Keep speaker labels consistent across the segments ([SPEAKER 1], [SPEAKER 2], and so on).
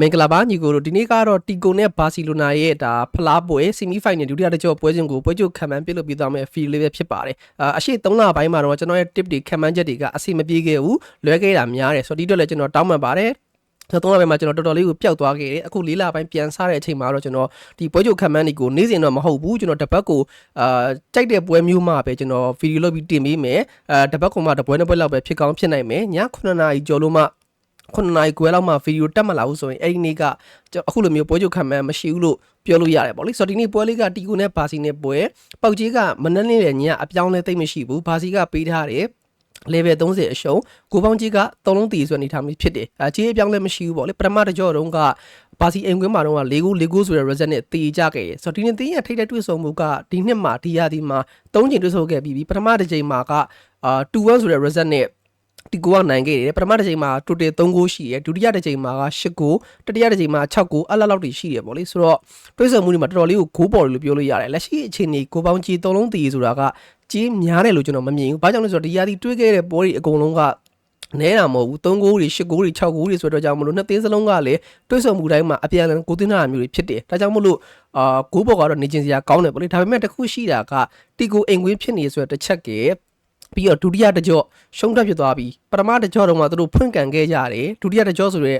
[SPEAKER 1] မင်္ဂလာပါညီကိုတို့ဒီနေ့ကတော့တီကိုနဲ့ဘာစီလိုနာရဲ့ဒါဖလားပွဲဆီမီဖိုင်နယ်ဒုတိယတစ်ကြောပွဲစဉ်ကိုပွဲချုပ်ခံမှန်းပြလို့ပြသွားမယ်ဖီလေးပဲဖြစ်ပါတယ်အာအရှိ3လပိုင်းမှာတော့ကျွန်တော်ရဲ့ tip တွေခံမှန်းချက်တွေကအစီမပြေခဲ့ဘူးလွဲခဲ့တာများတယ်ဆိုတော့ဒီအတွက်လည်းကျွန်တော်တောင်းပန်ပါတယ်ဆိုတော့၃လပိုင်းမှာကျွန်တော်တော်တော်လေးကိုပျောက်သွားခဲ့တယ်အခု၄လပိုင်းပြန်စားတဲ့အချိန်မှာတော့ကျွန်တော်ဒီပွဲချုပ်ခံမှန်းတွေကိုနေ့စဉ်တော့မဟုတ်ဘူးကျွန်တော်တပတ်ကိုအာကြိုက်တဲ့ပွဲမျိုးမှပဲကျွန်တော်ဗီဒီယိုလုပ်ပြီးတင်ပေးမယ်အဲတပတ်ကမှတပွဲနှစ်ပွဲလောက်ပဲဖြစ်ကောင်းဖြစ်နိုင်မယ်ည9နာရီကျော်လို့မှ 9နာရီခွဲလောက်မှဗီဒီယိုတက်မလာဘူးဆိုရင်အဲ့ဒီနေ့ကကျွန်တော်အခုလိုမျိုးပွဲချုပ်ခံမှန်းမရှိဘူးလို့ပြောလို့ရတယ်ပေါ့လေဆိုတော့ဒီနေ့ပွဲလေးကတီကိုနဲ့ဘာစီနဲ့ပွဲပောက်ကြီးကမနှက်လေးလည်းညအပြောင်းလဲသိမ့်မရှိဘူးဘာစီကပေးထားတယ် level 30အရှုံးကိုပေါင်းကြီးကသုံးလုံးတည်ဆိုတဲ့အနေထားမျိုးဖြစ်တယ်အဲကြီးအပြောင်းလဲမရှိဘူးပေါ့လေပထမတစ်ကြောတုန်းကဘာစီအိမ်ကွင်းမှာတော့က၄ခု၄ခုဆိုတဲ့ result နဲ့တည်ကြခဲ့တယ်ဆိုတော့ဒီနေ့တင်းရထိတ်တဲ့တွေ့ဆုံမှုကဒီနှစ်မှာဒီရာဒီမှာ၃ချိန်တွေ့ဆုံခဲ့ပြီးပြီပထမတစ်ချိန်မှာကအာ2-1ဆိုတဲ့ result နဲ့ ဒီကိုကနိုင်ခဲ့တယ်ပထမတစ်ချိန်မှာ total 3ဂိုးရှိတယ်ဒုတိယတစ်ချိန်မှာက8ဂိုးတတိယတစ်ချိန်မှာ6ဂိုးအဲ့လောက်လောက်တည်ရှိတယ်ပေါ့လေဆိုတော့တွေးဆမှုတွေမှာတော်တော်လေးကိုဂိုးပေါ်တယ်လို့ပြောလို့ရတယ်လက်ရှိအခြေအနေကိုပေါင်းကြီး၃လုံးတည်ဆိုတာကကြီးများတယ်လို့ကျွန်တော်မမြင်ဘူးဘာကြောင့်လဲဆိုတော့ဒီရာဒီတွေးခဲ့တဲ့ပွဲတွေအကုန်လုံးကနဲတာမဟုတ်ဘူး3ဂိုးတွေ10ဂိုးတွေ6ဂိုးတွေဆိုတော့ကြောင့်မလို့နှစ်သင်းစလုံးကလည်းတွေးဆုံမှုတိုင်းမှာအပြန်အလှန်ကိုသင်းနာမျိုးတွေဖြစ်တယ်ဒါကြောင့်မလို့အာဂိုးပေါ်ကတော့နေကျင်စရာကောင်းတယ်ပေါ့လေဒါပေမဲ့တစ်ခုရှိတာကတီကိုအိမ်ကွင်းဖြစ်နေဆိုတဲ့တစ်ချက်က ပြီးတော့ဒုတိယတစ်ကြော့ရှုံးတက်ဖြစ်သွားပြီးပထမတစ်ကြော့တော့မှသူတို့ဖွင့်ကန်ခဲ့ကြတယ်ဒုတိယတစ်ကြော့ဆိုရဲ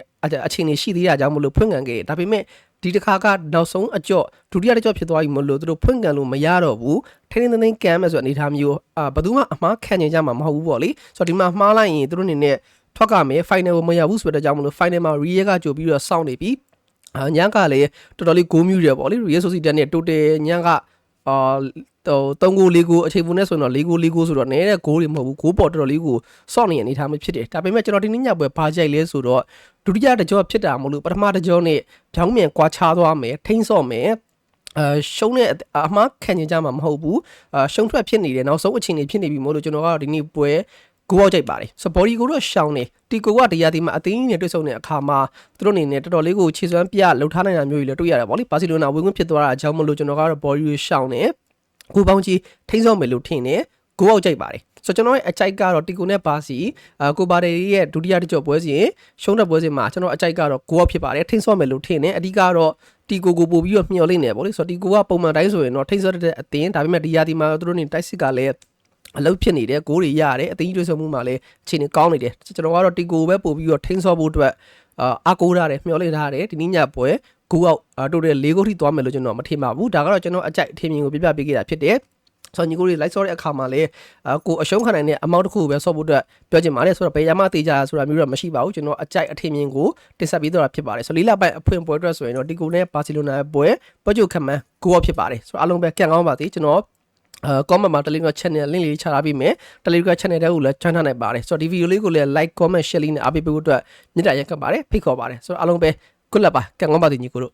[SPEAKER 1] အခြေအနေရှိသေးတာကြောင့်မလို့ဖွင့်ကန်ခဲ့တယ်ဒါပေမဲ့ဒီတစ်ခါကနောက်ဆုံးအကြော့ဒုတိယတစ်ကြော့ဖြစ်သွားပြီမလို့သူတို့ဖွင့်ကန်လို့မရတော့ဘူးထိန်းထိန်းသိမ်းသိမ်းကန်မယ်ဆိုတဲ့အနေအထားမျိုးအာဘယ်သူမှအမှားခံနေကြမှာမဟုတ်ဘူးပေါ့လေဆိုတော့ဒီမှာမှားလိုက်ရင်သူတို့အနေနဲ့ထွက်ကမယ် final ကိုမရဘူးဆိုတဲ့ကြောင့်မလို့ final မှာ real ကကြိုပြီးတော့စောင့်နေပြီအာညံကလည်းတော်တော်လေးဂိုးမြူတယ်ပေါ့လေ real society နဲ့ total ညံကအာဟို 3ဂိုး4ဂိုးအချိန်ပုံနဲ့ဆိုရင်တော့4ဂိုး4ဂိုးဆိုတော့နည်းတဲ့ဂိုးတွေမဟုတ်ဘူးဂိုးပေါ်တော်တော်လေးကိုစောင့်နေရအနေထားမျိုးဖြစ်တယ်ဒါပေမဲ့ကျွန်တော်ဒီနေ့ညပွဲဘာကြိုက်လဲဆိုတော့ဒုတိယတစ်ကြောဖြစ်တာမလို့ပထမတစ်ကြောနဲ့ဖြောင်းမြန်ကွာခြားသွားမယ်ထိမ့်ဆော့မယ်အာရှုံးတဲ့အမှားခံနေကြမှာမဟုတ်ဘူးအာရှုံးထွက်ဖြစ်နေတယ်နောက်ဆုံးအချိန်တွေဖြစ်နေပြီမို့လို့ကျွန်တော်ကတော့ဒီနေ့ပွဲကိုပေါက်ကြိုက်ပါတယ်ဆိုဘော်ဒီကိုတော့ရှောင်းနေတီကိုကတရားဒီမှာအသိကြီးနဲ့တွေ့ဆုံတဲ့အခါမှာသူတို့အနေနဲ့တော်တော်လေးကိုခြေစွမ်းပြလှုပ်ထားနိုင်တာမျိုးကြီးလည်းတွေ့ရတယ်ဗောလေဘာစီလိုနာဝင်ခွင့်ဖြစ်သွားတာအကြောင်းမလို့ကျွန်တော်ကတော့ဘော်ဒီကိုရှောင်းနေ ကိုပေါင်းကြီးထိန်းဆောင်မယ်လို့ထင်တယ်ကိုပေါက်ကြိုက်ပါတယ်ဆိုကျွန်တော်ရဲ့အကြိုက်ကတော့တီကိုနဲ့ဘာစီအာကိုပါဒေရဲ့ဒုတိယတစ်ကြော့ပွဲစဉ်ရှုံးတဲ့ပွဲစဉ်မှာကျွန်တော်အကြိုက်ကတော့ကိုပေါက်ဖြစ်ပါတယ်ထိန်းဆောင်မယ်လို့ထင်တယ်အဓိကတော့တီကိုကိုပို့ပြီးတော့မျှော်လင့်နေဗောလေဆိုတော့တီကိုကပုံမှန်တိုင်းဆိုရင်တော့ထိန်းဆော့တဲ့အသင်းဒါပေမဲ့ဒီရာဒီမှာသူတို့နေတိုက်စစ်ကလည်းအလုပ်ဖြစ်နေတယ်ဂိုးတွေရတယ်အသိကြီးတွေဆိုမှုမှာလည်းအခြေအနေကောင်းနေတယ်ကျွန်တော်ကတော့တီကိုပဲပို့ပြီးတော့ထိန်းဆော့ဖို့အတွက်အာအကိုးထားတယ်မျှော်လင့်ထားတယ်ဒီနေ့ညပွဲ ဂိုးအောက်တိုတယ်၄ဂိုးထိသွားမယ်လို့ကျွန်တော်မထင်ပါဘူးဒါကတော့ကျွန်တော်အကြိုက်အထင်မြင်ကိုပြပြပေးခဲ့တာဖြစ်တယ်ဆိုတော့ညီကိုတွေ live ဆော့တဲ့အခါမှာလည်းအကိုအရှုံးခံနိုင်တဲ့အမောင့်တစ်ခုကိုပဲဆော့ဖို့အတွက်ပြောချင်ပါတယ်ဆိုတော့ဘယ်ရမှတေးကြဆိုတာမျိုးတော့မရှိပါဘူးကျွန်တော်အကြိုက်အထင်မြင်ကိုတင်ဆက်ပေးတော့တာဖြစ်ပါတယ်ဆိုတော့လေးလပိုင်းအဖွင့်ပွဲအတွက်ဆိုရင်တော့ဒီကိုနဲ့ဘာစီလိုနာရဲ့ပွဲပွဲချုပ်ခံမှန်းကိုရောဖြစ်ပါတယ်ဆိုတော့အားလုံးပဲကံကောင်းပါသေးကျွန်တော်အဲ comment မှာ Telegram channel link လေးချထားပေးမယ် Telegram channel တဲ့ကိုလည်း join ထားနိုင်ပါတယ်ဆိုတော့ဒီ video လေးကိုလည်း like comment share လေးနဲ့အားပေးပေးဖို့အတွက်မြစ်တာရက်ခတ်ပါတယ်ဖိတ်ခေါ်ပါတယ်ဆိုတော့အားလုံးပဲ good luck ပါကံကောင်းပါသည်ညီကိုတို့